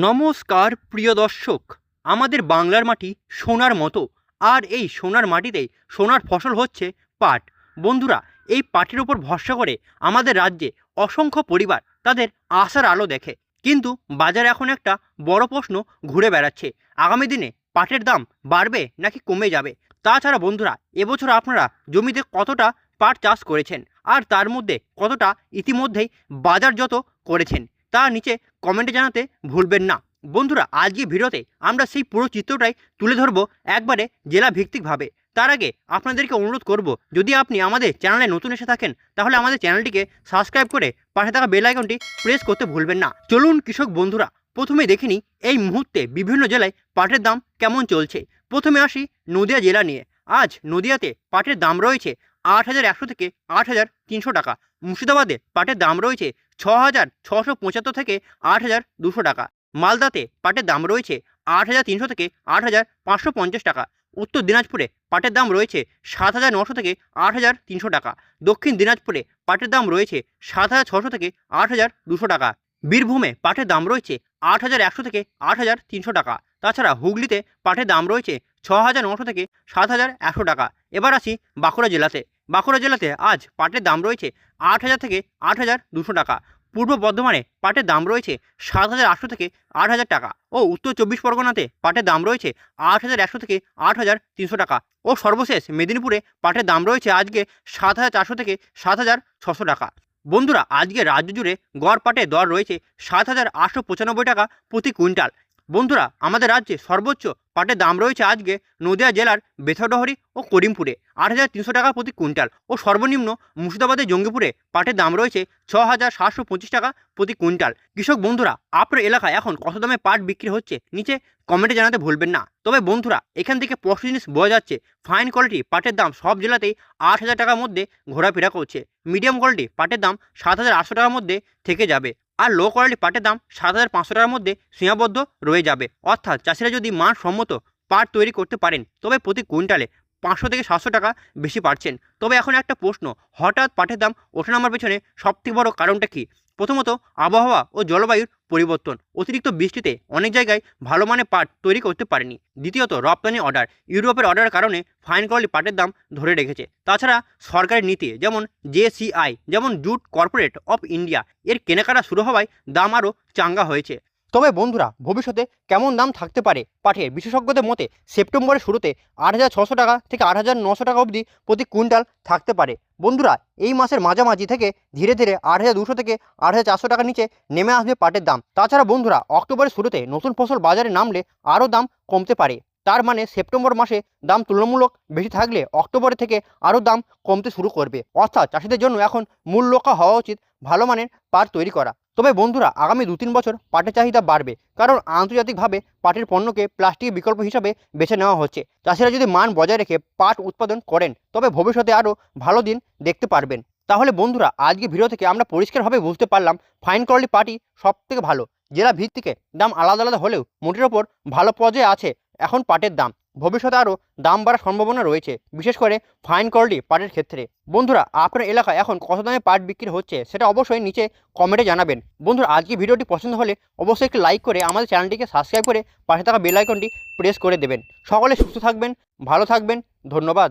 নমস্কার, প্রিয় দর্শক। আমাদের বাংলার মাটি সোনার মতো, আর এই সোনার মাটিতে সোনার ফসল হচ্ছে পাট। বন্ধুরা, এই পাটের উপর ভরসা করে আমাদের রাজ্যে অসংখ্য পরিবার তাদের আশার আলো দেখে। কিন্তু বাজারে এখন একটা বড় প্রশ্ন ঘুরে বেড়াচ্ছে। আগামী দিনে পাটের দাম বাড়বে নাকি কমে যাবে? তাছাড়া বন্ধুরা, এবছর আপনারা জমিতে কতটা পাট চাষ করেছেন? আর তার মধ্যে কতটা ইতিমধ্যেই বাজারযত করেছেন? তা নিচে কমেন্টে জানাতে ভুলবেন না। বন্ধুরা আজকে ভিডিওতে আমরা সেই পুরো চিত্রটাই তুলে ধরবো একবারে জেলা ভিত্তিকভাবে তার আগে আপনাদেরকে অনুরোধ করব, যদি আপনি আমাদের চ্যানেলে নতুন এসে থাকেন, তাহলে আমাদের চ্যানেলটিকে সাবস্ক্রাইব করে পাশে থাকা বেল আইকনটি প্রেস করতে ভুলবেন না। চলুন কৃষক বন্ধুরা, প্রথমে দেখিনি এই মুহূর্তে বিভিন্ন জেলায় পাটের দাম কেমন চলছে। প্রথমে আসি নদিয়া জেলা নিয়ে। আজ নদিয়াতে পাটের দাম রয়েছে আট হাজার একশো থেকে আট হাজার তিনশো টাকা। মুর্শিদাবাদে পাটের দাম রয়েছে ছ হাজার ছশো পঁচাত্তর থেকে আট হাজার দুশো টাকা। মালদাতে পাটের দাম রয়েছে আট হাজার তিনশো থেকে আট হাজার পাঁচশো পঞ্চাশ টাকা। উত্তর দিনাজপুরে পাটের দাম রয়েছে সাত হাজার নশো থেকে আট হাজার তিনশো টাকা। দক্ষিণ দিনাজপুরে পাটের দাম রয়েছে সাত হাজার ছশো থেকে আট হাজার দুশো টাকা। বীরভূমে পাটের দাম রয়েছে আট হাজার একশো থেকে আট হাজার তিনশো টাকা। তাছাড়া হুগলিতে পাটের দাম রয়েছে ছ হাজার নশো থেকে সাত হাজার একশো টাকা। এবার আসি বাঁকুড়া জেলাতে। বাঁকুড়া জেলাতে আজ পাটের দাম রয়েছে আট হাজার থেকে আট হাজার দুশো টাকা। পূর্ব বর্ধমানে পাটের দাম রয়েছে সাত হাজার আটশো থেকে আট হাজার টাকা ও উত্তর চব্বিশ পরগনাতে পাটের দাম রয়েছে আট হাজার একশো থেকে আট হাজার তিনশো টাকা ও সর্বশেষ মেদিনীপুরে পাটের দাম রয়েছে আজকে সাত হাজার চারশো থেকে সাত হাজার ছশো টাকা। বন্ধুরা, আজকে রাজ্য জুড়ে গড় পাটের দর রয়েছে সাত হাজার আটশো পঁচানব্বই টাকা প্রতি কুইন্টাল। বন্ধুরা, আমাদের রাজ্যে সর্বোচ্চ পাটের দাম রয়েছে আজকে নদিয়া জেলার বেথডহরি ও করিমপুরে। আট হাজার তিনশো টাকা প্রতি কুইন্টাল ও সর্বনিম্ন মুর্শিদাবাদের জঙ্গিপুরে পাটের দাম রয়েছে ছ হাজার সাতশো পঁচিশ টাকা প্রতি কুইন্টাল। কৃষক বন্ধুরা, আপনার এলাকায় এখন কত দামে পাট বিক্রি হচ্ছে নিচে কমেন্টে জানাতে ভুলবেন না। তবে বন্ধুরা, এখান থেকে স্পষ্ট জিনিস বোঝা যাচ্ছে ফাইন কোয়ালিটি পাটের দাম সব জেলাতেই আট হাজার টাকার মধ্যে ঘোরাফেরা করছে। মিডিয়াম কোয়ালিটি পাটের দাম সাত হাজার আটশো টাকার মধ্যে থেকে যাবে। আর লো কোয়ালিটি পাটের দাম সাত হাজার পাঁচশো টাকার মধ্যে সীমাবদ্ধ রয়ে যাবে। অর্থাৎ চাষিরা যদি মানসম্মত পাট তৈরি করতে পারেন, তবে প্রতি কুইন্টালে পাঁচশো থেকে সাতশো টাকা বেশি পাচ্ছেন তবে এখন একটা প্রশ্ন, হঠাৎ পাটের দাম ওঠানামার পেছনে সবথেকে বড় কারণটা কী? প্রথমত, আবহাওয়া ও জলবায়ুর পরিবর্তন। অতিরিক্ত বৃষ্টিতে অনেক জায়গায় ভালো মানের পাট তৈরি করতে পারেনি। দ্বিতীয়ত রপ্তানি অর্ডার ইউরোপের অর্ডারের কারণে ফাইন কোয়ালিটি পাটের দাম ধরে রেখেছে। তাছাড়া সরকারের নীতি, যেমন জেসিআই যেমন জুট কর্পোরেট অফ ইন্ডিয়া, এর কেনাকাটা শুরু হওয়ায় দাম আরও চাঙ্গা হয়েছে। তবে বন্ধুরা, ভবিষ্যতে কেমন দাম থাকতে পারে পাটের? বিশেষজ্ঞদের মতে, সেপ্টেম্বরের শুরুতে আট হাজার ছশো টাকা থেকে আট হাজার নশো টাকা অবধি প্রতি কুইন্টাল থাকতে পারে। বন্ধুরা, এই মাসের মাঝামাঝি থেকে ধীরে ধীরে আট হাজার দুশো থেকে আট হাজার চারশো টাকার নিচে নেমে আসবে পাটের দাম। তাছাড়া বন্ধুরা, অক্টোবরের শুরুতে নতুন ফসল বাজারে নামলে আরও দাম কমতে পারে। তার মানে সেপ্টেম্বর মাসে দাম তুলনামূলক বেশি থাকলে অক্টোবরে থেকে আরও দাম কমতে শুরু করবে। অর্থাৎ চাষিদের জন্য এখন মূল হওয়া উচিত ভালো মানের পাট তৈরি করা। তবে বন্ধুরা, আগামী দু তিন বছর পাটের চাহিদা বাড়বে। কারণ আন্তর্জাতিকভাবে পাটের পণ্যকে প্লাস্টিক বিকল্প হিসাবে বেছে নেওয়া হচ্ছে। চাষিরা যদি মান বজায় রেখে পাট উৎপাদন করেন, তবে ভবিষ্যতে আরও ভালো দিন দেখতে পারবেন। তাহলে বন্ধুরা, আজকে ভিডিও থেকে আমরা পরিষ্কারভাবে বুঝতে পারলাম ফাইন কোয়ালিটি পাটি সব থেকে ভালো। জেলা ভিত্তিকে দাম আলাদা আলাদা হলেও মোটের ওপর ভালো পর্যায়ে আছে এখন পাটের দাম। ভবিষ্যতে আরও দাম বাড়ার সম্ভাবনা রয়েছে, বিশেষ করে ফাইন কোয়ালিটি পাটের ক্ষেত্রে। বন্ধুরা, আপনার এলাকায় এখন কত দামে পাট বিক্রি হচ্ছে সেটা অবশ্যই নিচে কমেন্টে জানাবেন। বন্ধুরা, আজকে ভিডিওটি পছন্দ হলে অবশ্যই একটি লাইক করে আমাদের চ্যানেলটিকে সাবস্ক্রাইব করে পাশে থাকা বেল আইকনটি প্রেস করে দেবেন। সকলে সুস্থ থাকবেন, ভালো থাকবেন, ধন্যবাদ।